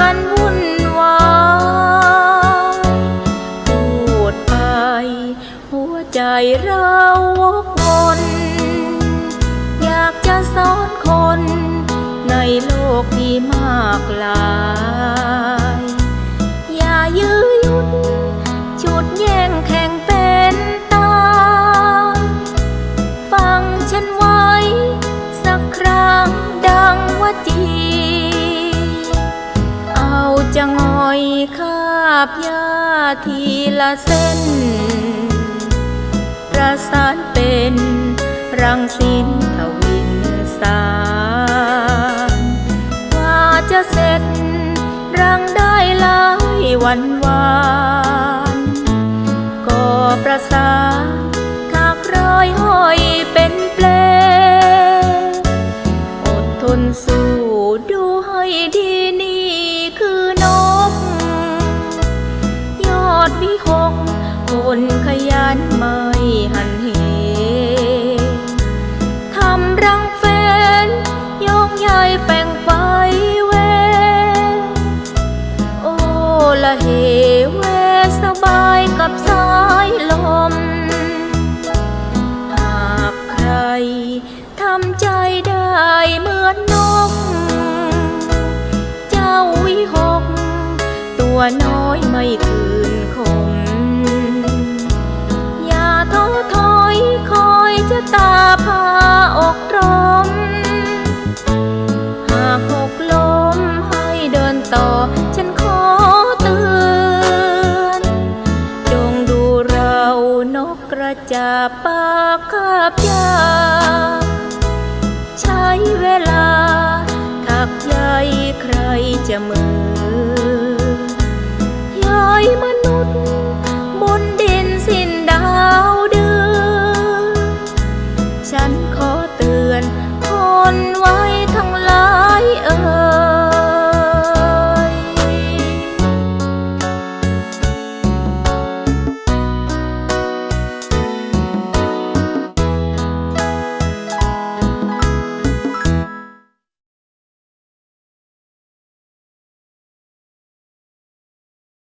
กันวุ่นวายพูดไป หัวใจเราวกวนอยากจะสอนคน ในโลกที่มากลาย คาบยาทีละเส้น ประสานเป็นรังสินทวินสารว่าจะเสร็จ รังได้หลายวันวาน ก็ประสาน ยันไม่หันเหทำรังเฟนยกใหญ่แป่งไปเว โอ้ละเหเวสบายกับสายลม หากใครทำใจได้เหมือนนก เจ้าวิหก ตัวน้อยไม่คืน บปากคาบยา ใช้เวลาถักใยใครจะมือ